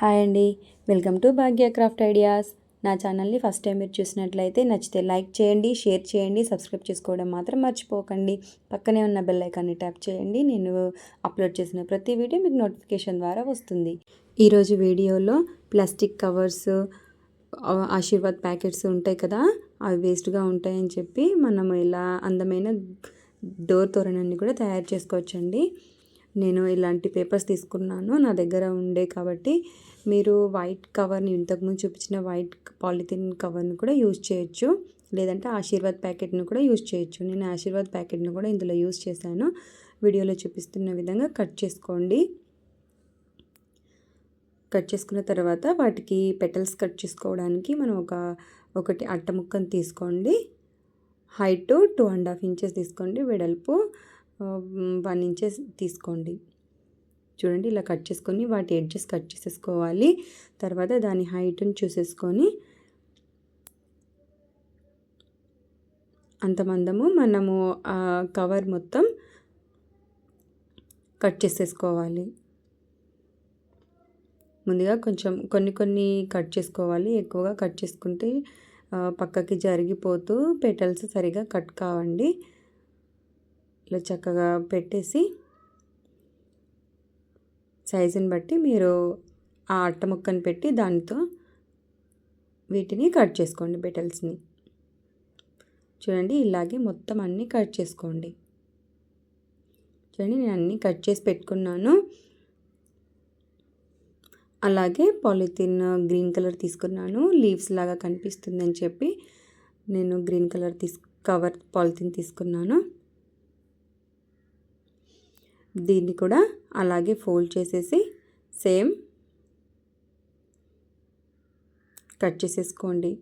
Hi అండి. Welcome to Bhagya craft ideas. నా ఛానల్ని ఫస్ట్ టైం మీరు చూసినట్లయితే నచ్చితే లైక్ చేయండి షేర్ చేయండి సబ్స్క్రైబ్ చేసుకోవడం మాత్రం మర్చిపోకండి. పక్కనే ఉన్న బెల్ ఐకాన్ని ట్యాప్ చేయండి. నేను అప్లోడ్ చేసిన ప్రతి వీడియో మీకు నోటిఫికేషన్ ద్వారా వస్తుంది. ఈరోజు వీడియోలో ప్లాస్టిక్ కవర్స్ ఆశీర్వాద్ ప్యాకెట్స్ ఉంటాయి కదా అవి వేస్ట్గా ఉంటాయని చెప్పి మనం ఇలా అందమైన డోర్ తోరణాన్ని కూడా తయారు చేసుకోవచ్చండి. నేను ఇలాంటి పేపర్స్ తీసుకున్నాను. నా దగ్గర ఉండే కాబట్టి మీరు వైట్ కవర్ని ఇంతకుముందు చూపించిన వైట్ పాలిథిన్ కవర్ని కూడా యూజ్ చేయొచ్చు. లేదంటే ఆశీర్వాద్ ప్యాకెట్ను కూడా యూజ్ చేయొచ్చు. నేను ఆశీర్వాద్ ప్యాకెట్ను కూడా ఇందులో యూజ్ చేశాను. వీడియోలో చూపిస్తున్న విధంగా కట్ చేసుకోండి. కట్ చేసుకున్న తర్వాత వాటికి పెటల్స్ కట్ చేసుకోవడానికి మనం ఒక ఒకటి అట్ట ముక్కను తీసుకోండి. Height two and half inches తీసుకోండి వెడల్పు. వన్ ఇంచెస్ తీసుకోండి. చూడండి ఇలా కట్ చేసుకొని వాటి ఎడ్జెస్ కట్ చేసేసుకోవాలి. తర్వాత దాని హైట్ని చూసేసుకొని అంత మందము మనము ఆ కవర్ మొత్తం కట్ చేసేసుకోవాలి. ముందుగా కొంచెం కొన్ని కొన్ని కట్ చేసుకోవాలి. ఎక్కువగా కట్ చేసుకుంటే పక్కకి జరిగిపోతూ పెటల్స్ సరిగా కట్ కావండి. ఇలా చక్కగా పెట్టేసి సైజుని బట్టి మీరు ఆ అట్ట ముక్కను పెట్టి దానితో వీటిని కట్ చేసుకోండి బెటల్స్ని. చూడండి ఇలాగే మొత్తం అన్నీ కట్ చేసుకోండి. చూడండి నేను అన్నీ కట్ చేసి పెట్టుకున్నాను. అలాగే పాలిథిన్ గ్రీన్ కలర్ తీసుకున్నాను. లీవ్స్ లాగా కనిపిస్తుందని చెప్పి నేను గ్రీన్ కలర్ తీసు కవర్ పాలిథిన్ తీసుకున్నాను. దీన్ని కూడా అలాగే ఫోల్డ్ చేసేసి సేమ్ కట్ చేసేసుకోండి.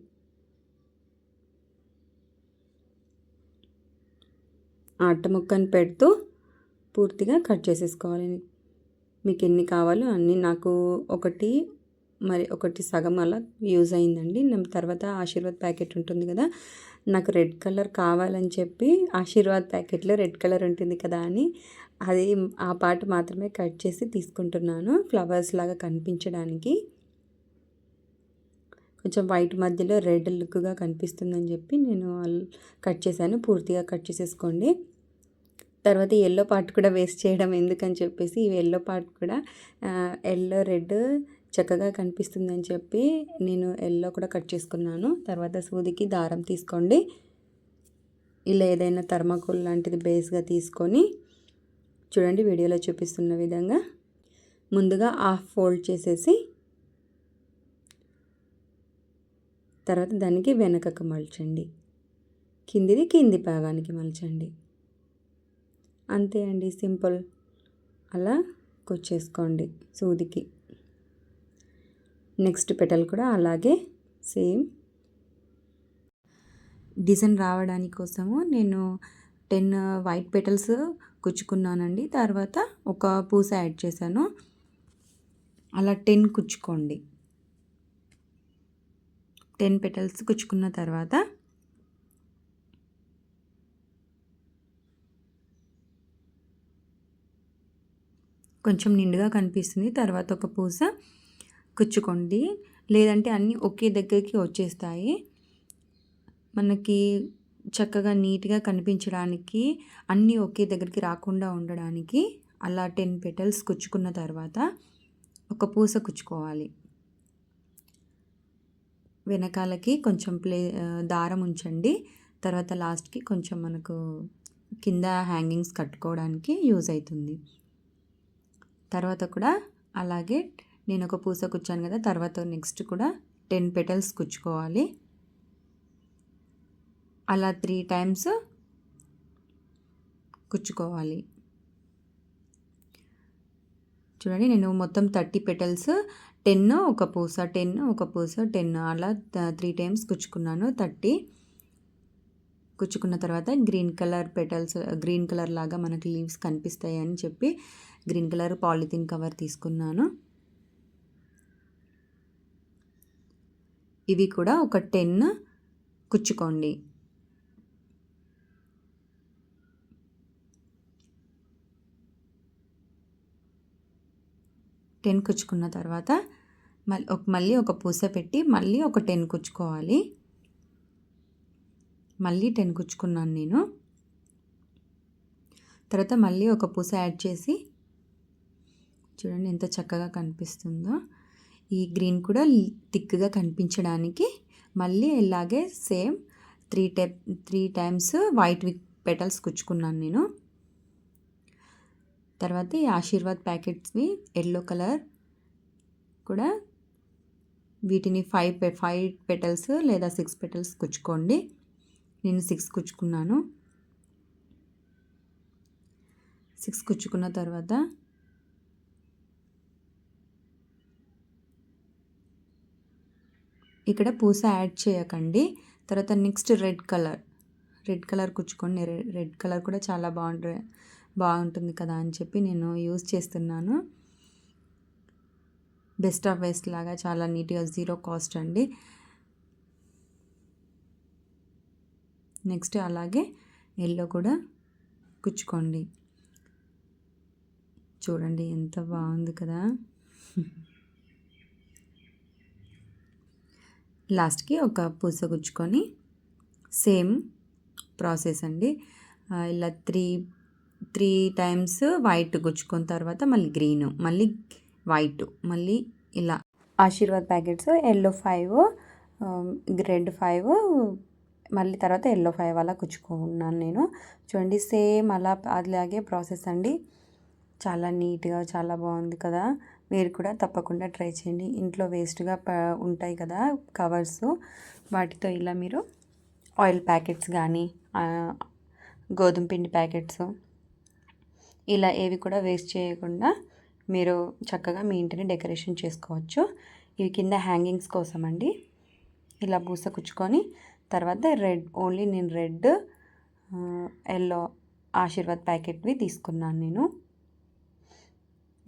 అట్ట ముక్కను పెడుతూ పూర్తిగా కట్ చేసేసుకోవాలి. మీకు ఎన్ని కావాలో అన్నీ. నాకు ఒకటి మరి ఒకటి సగం అలా యూజ్ అయిందండి. తర్వాత ఆశీర్వాద్ ప్యాకెట్ ఉంటుంది కదా. నాకు రెడ్ కలర్ కావాలని చెప్పి ఆశీర్వాద్ ప్యాకెట్లో రెడ్ కలర్ ఉంటుంది కదా అని అది ఆ పార్ట్ మాత్రమే కట్ చేసి తీసుకుంటున్నాను. ఫ్లవర్స్ లాగా కనిపించడానికి. కొంచెం వైట్ మధ్యలో రెడ్ లుక్గా కనిపిస్తుందని చెప్పి నేను కట్ చేశాను. పూర్తిగా కట్ చేసేసుకోండి. తర్వాత ఎల్లో పార్ట్ కూడా వేస్ట్ చేయడం ఎందుకని చెప్పేసి ఈ ఎల్లో పార్ట్ కూడా ఎల్లో రెడ్ చక్కగా కనిపిస్తుందని చెప్పి నేను ఎల్లో కూడా కట్ చేసుకున్నాను. తర్వాత సూదికి దారం తీసుకోండి. ఇలా ఏదైనా థర్మాకోల్ లాంటిది బేస్గా తీసుకొని చూడండి వీడియోలో చూపిస్తున్న విధంగా ముందుగా హాఫ్ ఫోల్డ్ చేసేసి తర్వాత దానికి వెనకకు మలచండి. కిందిది కింది భాగానికి మలచండి. అంతే అండి సింపుల్. అలా కొచ్చేసుకోండి సూదికి. నెక్స్ట్ పెటల్ కూడా అలాగే సేమ్. డిజైన్ రావడానికి కోసము నేను టెన్ వైట్ పెటల్స్ కుచ్చుకున్నానండి. తర్వాత ఒక పూస యాడ్ చేశాను. అలా టెన్ కుచ్చుకోండి. టెన్ పెటల్స్ కుచ్చుకున్న తర్వాత కొంచెం నిండుగా కనిపిస్తుంది. తర్వాత ఒక పూస కుచ్చుకోండి. లేదంటే అన్నీ ఒకే దగ్గరికి వచ్చేస్తాయి. మనకి చక్కగా నీట్గా కనిపించడానికి అన్నీ ఒకే దగ్గరికి రాకుండా ఉండడానికి అలా టెన్ పెటల్స్ కుచ్చుకున్న తర్వాత ఒక పూస కుచ్చుకోవాలి. వెనకాలకి కొంచెం ప్లే దారం ఉంచండి. తర్వాత లాస్ట్కి కొంచెం మనకు కింద హ్యాంగింగ్స్ కట్టుకోవడానికి యూజ్ అవుతుంది తర్వాత కూడా అలాగే నేను ఒక పూస కుచ్చాను కదా తర్వాత నెక్స్ట్ కూడా టెన్ పెటల్స్ కుచ్చుకోవాలి. అలా త్రీ టైమ్స్ కుచ్చుకోవాలి చూడండి నేను మొత్తం థర్టీ పెటల్స్ టెన్ ఒక పూస టెన్ ఒక పూస టెన్ అలా త్రీ టైమ్స్ కుచ్చుకున్నాను థర్టీ. కుచ్చుకున్న తర్వాత green colour petals green colour లాగా మనకి లీవ్స్ కనిపిస్తాయి అని చెప్పి గ్రీన్ కలర్ పాలిథిన్ కవర్ తీసుకున్నాను. ఇవి కూడా ఒక టెన్ కుచ్చుకోండి టెన్ కుచ్చుకున్న తర్వాత మళ్ళీ ఒక మళ్ళీ ఒక పూస పెట్టి మళ్ళీ ఒక టెన్ కుచ్చుకోవాలి మళ్ళీ టెన్ కుచ్చుకున్నాను నేను. తర్వాత మళ్ళీ ఒక పూస యాడ్ చేసి చూడండి ఎంత చక్కగా కనిపిస్తుందో. ఈ గ్రీన్ కూడా థిక్గా కనిపించడానికి మళ్ళీ ఇలాగే same three step three times white petals కుచ్చుకున్నాను నేను. తర్వాత ఈ ఆశీర్వాద్ ప్యాకెట్స్వి ఎల్లో కలర్ కూడా వీటిని ఫైవ్ ఫైవ్ పెటల్స్ లేదా సిక్స్ పెటల్స్ కుచ్చుకోండి. నేను సిక్స్ కుచ్చుకున్నాను. సిక్స్ కుచ్చుకున్న తర్వాత ఇక్కడ పూస యాడ్ చేయకండి. తర్వాత next red colour red colour కుచ్చుకోండి. Red colour కూడా చాలా బాగుంటుంది. బాగుంటుంది కదా అని చెప్పి నేను యూజ్ చేస్తున్నాను. బెస్ట్ ఆఫ్ వేస్ట్ లాగా చాలా నీట్గా జీరో కాస్ట్ అండి. నెక్స్ట్ అలాగే ఎల్లో కూడా కుచ్చుకోండి. చూడండి ఎంత బాగుంది కదా. లాస్ట్కి ఒక పూస గుచ్చుకొని సేమ్ ప్రాసెస్ అండి. ఇలా త్రీ త్రీ టైమ్స్ వైట్ గుచ్చుకున్న తర్వాత మళ్ళీ గ్రీను మళ్ళీ వైట్ మళ్ళీ ఇలా. Aashirvaad packets yellow five red five మళ్ళీ తర్వాత ఎల్లో ఫైవ్ అలా కుచ్చుకున్నాను నేను. చూడండి సేమ్ అలా అలాగే ప్రాసెస్ అండి. చాలా నీట్గా చాలా బాగుంది కదా. మీరు కూడా తప్పకుండా ట్రై చేయండి. ఇంట్లో వేస్ట్గా ఉంటాయి కదా కవర్స్. వాటితో ఇలా మీరు ఆయిల్ ప్యాకెట్స్ కానీ గోధుమ పిండి ప్యాకెట్స్ ఇలా ఏవి కూడా వేస్ట్ చేయకుండా మీరు చక్కగా మీ ఇంటిని డెకరేషన్ చేసుకోవచ్చు. ఇవి కింద హ్యాంగింగ్స్ కోసం అండి ఇలా పూస కుచ్చుకొని తర్వాత రెడ్ ఓన్లీ నేను రెడ్ ఎల్లో ఆశీర్వాద్ ప్యాకెట్వి తీసుకున్నాను నేను.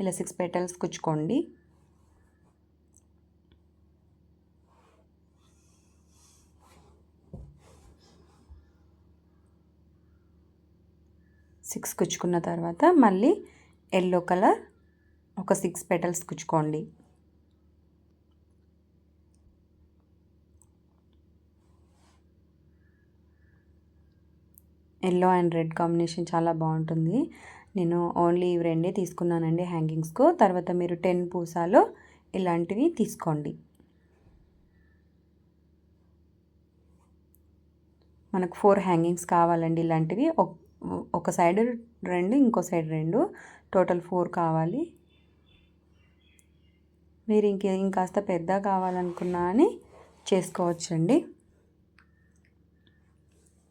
ఇలా సిక్స్ పెటల్స్ కుచ్చుకోండి. సిక్స్ కుచ్చుకున్న తర్వాత మళ్ళీ ఎల్లో కలర్ ఒక సిక్స్ పెటల్స్ కుచ్చుకోండి ఎల్లో అండ్ రెడ్ కాంబినేషన్ చాలా బాగుంటుంది. నేను ఓన్లీ ఇవి రెండే తీసుకున్నానండి హ్యాంగింగ్స్కు. తర్వాత మీరు టెన్ పూసాలు ఇలాంటివి తీసుకోండి. మనకు ఫోర్ హ్యాంగింగ్స్ కావాలండి ఇలాంటివి. ఒక సైడ్ రెండు ఇంకో సైడ్ రెండు. టోటల్ ఫోర్ కావాలి. మీరు ఇంక ఇంకాస్త పెద్ద కావాలనుకున్నా అని చేసుకోవచ్చండి.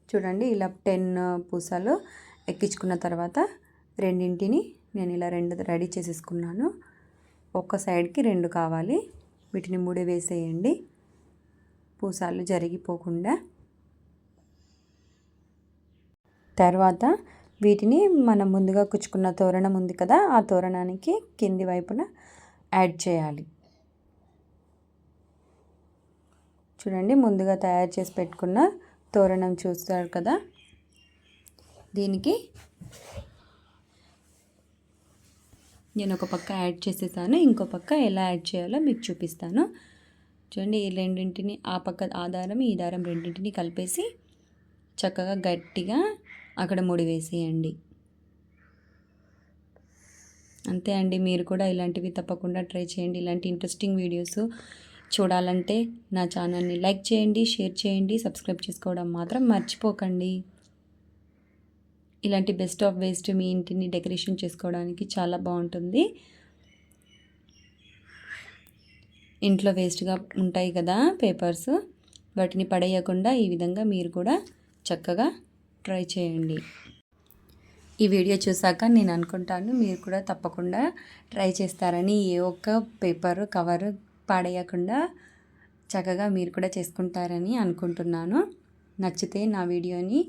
చూడండి ఇలా టెన్ పూసలు ఎక్కించుకున్న తర్వాత రెండింటిని నేను ఇలా రెండు రెడీ చేసేసుకున్నాను. ఒక సైడ్కి రెండు కావాలి. వీటిని ముడి వేసేయండి. పూసాలు జరిగిపోకుండా. తర్వాత వీటిని మనం ముందుగా కుచ్చుకున్న తోరణం ఉంది కదా ఆ తోరణానికి కింది వైపున యాడ్ చేయాలి. చూడండి ముందుగా తయారు చేసి పెట్టుకున్న తోరణం చూస్తారు కదా. దీనికి నేను ఒక పక్క యాడ్ చేసేసాను ఇంకో పక్క ఎలా యాడ్ చేయాలో మీకు చూపిస్తాను. చూడండి ఈ రెండింటిని ఆ పక్క ఆ దారం ఈ దారం రెండింటిని కలిపేసి చక్కగా గట్టిగా అక్కడ ముడి వేసేయండి. అంతే అండి. మీరు కూడా ఇలాంటివి తప్పకుండా ట్రై చేయండి. ఇలాంటి ఇంట్రెస్టింగ్ వీడియోస్ చూడాలంటే నా ఛానల్ని లైక్ చేయండి షేర్ చేయండి సబ్స్క్రైబ్ చేసుకోవడం మాత్రం మర్చిపోకండి. ఇలాంటి బెస్ట్ ఆఫ్ వేస్ట్ మీ ఇంటిని డెకరేషన్ చేసుకోవడానికి చాలా బాగుంటుంది. ఇంట్లో వేస్ట్గా ఉంటాయి కదా పేపర్స్ వాటిని పడేయకుండా ఈ విధంగా మీరు కూడా చక్కగా ట్రై చేయండి. ఈ వీడియో చూసాక నేను అనుకుంటాను మీరు కూడా తప్పకుండా ట్రై చేస్తారని ఏ ఒక్క పేపర్ కవర్ పాడేయకుండా చక్కగా మీరు కూడా చేసుకుంటారని అనుకుంటున్నాను. నచ్చితే నా వీడియోని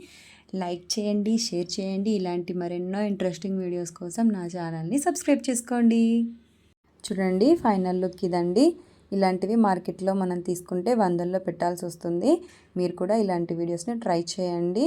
లైక్ చేయండి షేర్ చేయండి. ఇలాంటి మరెన్నో ఇంట్రెస్టింగ్ వీడియోస్ కోసం నా ఛానల్ని సబ్స్క్రైబ్ చేసుకోండి. చూడండి ఫైనల్ లుక్ ఇదండి. ఇలాంటివి మార్కెట్లో మనం తీసుకుంటే వందల్లో పెట్టాల్సి వస్తుంది. మీరు కూడా ఇలాంటి వీడియోస్ని ట్రై చేయండి.